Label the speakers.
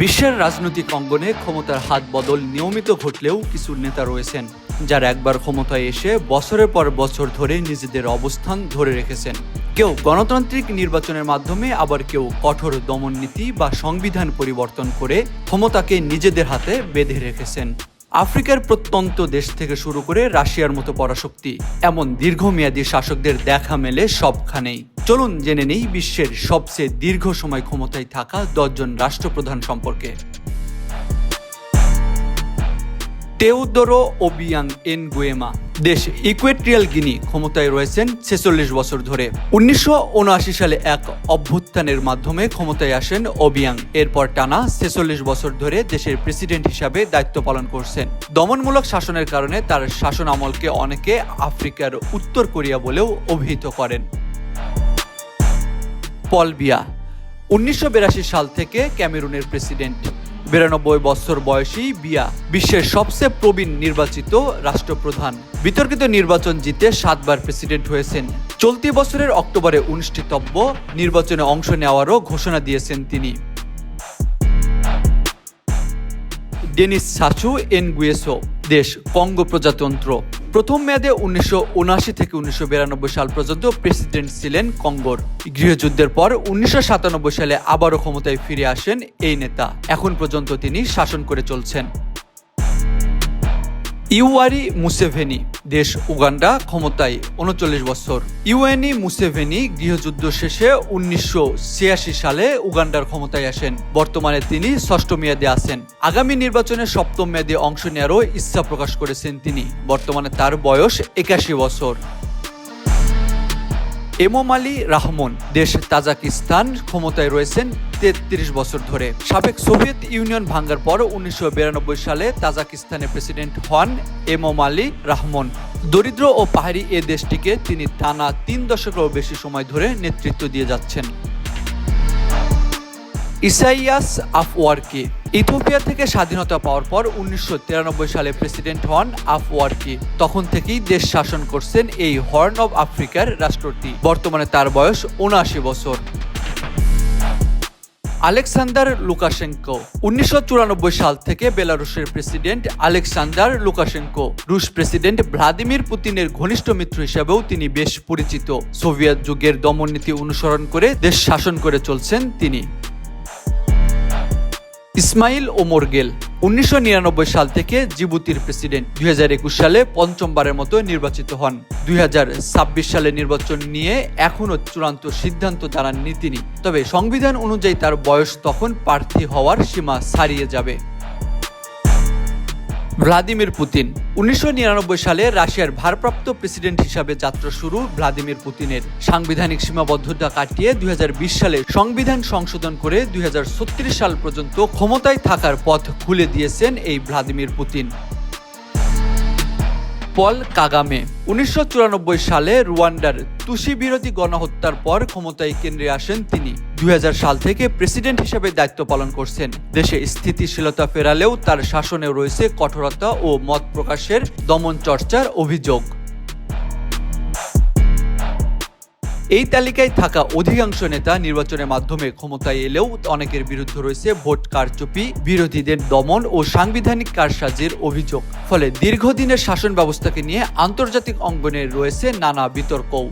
Speaker 1: বিশ্বের রাজনৈতিক অঙ্গনে ক্ষমতার হাত বদল নিয়মিত ঘটলেও কিছু নেতা রয়েছেন, যারা একবার ক্ষমতায় এসে বছরের পর বছর ধরে নিজেদের অবস্থান ধরে রেখেছেন। কেউ গণতান্ত্রিক নির্বাচনের মাধ্যমে, আবার কেউ কঠোর দমন নীতি বা সংবিধান পরিবর্তন করে ক্ষমতাকে নিজেদের হাতে বেঁধে রেখেছেন। আফ্রিকার প্রত্যন্ত দেশ থেকে শুরু করে রাশিয়ার মতো পরাশক্তি, এমন দীর্ঘমেয়াদী শাসকদের দেখা মেলে সবখানেই। চলুন জেনে নেই বিশ্বের সবচেয়ে দীর্ঘ সময় ক্ষমতায় থাকা দশজন রাষ্ট্রপ্রধান সম্পর্কে। তেউদোরো ওবিয়াং এন গুয়েমা দেশ ইকুয়েট্রিয়াল গিনি ক্ষমতায় রয়েছেন ছেচল্লিশ বছর ধরে। উনিশশো উনআশি সালে এক অভ্যুত্থানের মাধ্যমে ক্ষমতায় আসেন ওবিয়াং, এরপর টানা ছেচল্লিশ বছর ধরে দেশের প্রেসিডেন্ট হিসাবে দায়িত্ব পালন করছেন। দমনমূলক শাসনের কারণে তার শাসন আমলকে অনেকে আফ্রিকার উত্তর কোরিয়া বলেও অভিহিত করেন। পল বিয়া, উনিশশো বিরাশি সাল থেকে ক্যামেরুনের প্রেসিডেন্ট। বিরানব্বই বছর বয়সী বিয়া, বিশ্বের সবচেয়ে প্রবীণ নির্বাচিত রাষ্ট্রপ্রধান। বিতর্কিত নির্বাচন জিতে সাতবার প্রেসিডেন্ট হয়েছেন। চলতি বছরের অক্টোবরে অনুষ্ঠিতব্য নির্বাচনে অংশ নেওয়ারও ঘোষণা দিয়েছেন তিনি। ডেনিস সাচু, এনগুয়েসো, দেশ, কঙ্গো প্রজাতন্ত্র। প্রথম মেয়াদে উনিশশো উনআশি থেকে উনিশশো বিরানব্বই সাল পর্যন্ত প্রেসিডেন্ট ছিলেন কঙ্গোর। গৃহযুদ্ধের পর উনিশশো সাতানব্বই সালে আবারও ক্ষমতায় ফিরে আসেন এই নেতা। এখন পর্যন্ত তিনি শাসন করে চলছেন। ইউয়ারি মুসেভেনি, দেশ উগান্ডা, ক্ষমতায় উনচল্লিশ বছর। ইউএনি মুসেভেনি গৃহযুদ্ধ শেষে উনিশশো ছিয়াশি সালে উগান্ডার ক্ষমতায় আসেন। বর্তমানে তিনি ষষ্ঠ মেয়াদে আছেন। আগামী নির্বাচনে সপ্তম মেয়াদে অংশ নেওয়ারও ইচ্ছা প্রকাশ করেছেন তিনি। বর্তমানে তার বয়স একাশি বছর। এমোমালি রাহমন দেশ তাজাকিস্তান ক্ষমতায় রয়েছেন তেত্রিশ বছর ধরে। সাবেক সোভিয়েত ইউনিয়ন ভাঙ্গার পর উনিশশো বিরানব্বই সালে তাজাকিস্তানের প্রেসিডেন্ট হন এমোমালি রাহমন। দরিদ্র ও পাহাড়ি এ দেশটিকে তিনি টানা তিন দশকেরও বেশি সময় ধরে নেতৃত্ব দিয়ে যাচ্ছেন। ইসাইয়াস আফওয়ার্কি ইথিওপিয়া থেকে স্বাধীনতা পাওয়ার পর উনিশশো তিরানব্বই সালে প্রেসিডেন্ট হন আফওয়ার্কি। তখন থেকেই দেশ শাসন করছেন এই হর্ন অব আফ্রিকার রাষ্ট্রটি। বর্তমানে তার বয়স উনআশি বছর। Alexander Lukashenko. উনিশশো চুরানব্বই সাল থেকে বেলারুশের প্রেসিডেন্ট আলেকসান্ডার লুকাশেঙ্কো। রুশ প্রেসিডেন্ট ভ্লাদিমির পুতিনের ঘনিষ্ঠ মিত্র হিসেবেও তিনি বেশ পরিচিত। সোভিয়েত যুগের দমননীতি অনুসরণ করে দেশ শাসন করে চলছেন তিনি। ইসমাইল ওমর গেল, উনিশশো সাল থেকে জিবুতির প্রেসিডেন্ট। দুই হাজার একুশ সালে পঞ্চমবারের মতো নির্বাচিত হন। দুই হাজার ছাব্বিশ সালে নির্বাচন নিয়ে এখনও চূড়ান্ত সিদ্ধান্ত জানাননি তিনি। তবে সংবিধান অনুযায়ী তার বয়স তখন প্রার্থী হওয়ার সীমা ছাড়িয়ে যাবে। Vladimir Putin. উনিশশো নিরানব্বই সালে রাশিয়ার ভারপ্রাপ্ত প্রেসিডেন্ট হিসাবে যাত্রা শুরু ভ্লাদিমির পুতিনের। সাংবিধানিক সীমাবদ্ধতা কাটিয়ে দুই হাজার বিশ সালে সংবিধান সংশোধন করে দুই হাজার ছত্রিশ সাল পর্যন্ত ক্ষমতায় থাকার পথ খুলে দিয়েছেন এই ভ্লাদিমির পুতিন। পল কাগামে। উনিশশো চুরানব্বই সালে রুয়ান্ডার তুষি বিরোধী গণহত্যার পর ক্ষমতায় কেন্দ্রে আসেন তিনি। দুই হাজার সাল থেকে প্রেসিডেন্ট হিসেবে দায়িত্ব পালন করছেন। দেশে স্থিতিশীলতা ফেরালেও তার শাসনে রয়েছে কঠোরতা ও মত প্রকাশের দমন চর্চার অভিযোগ। এই তালিকায় থাকা অধিকাংশ নেতা নির্বাচনের মাধ্যমে ক্ষমতায় এলেও অনেকের বিরুদ্ধে রয়েছে ভোট কারচুপি, বিরোধীদের দমন ও সাংবিধানিক কারসাজির অভিযোগ। ফলে দীর্ঘদিনের শাসন ব্যবস্থাকে নিয়ে আন্তর্জাতিক অঙ্গনে রয়েছে নানা বিতর্কও।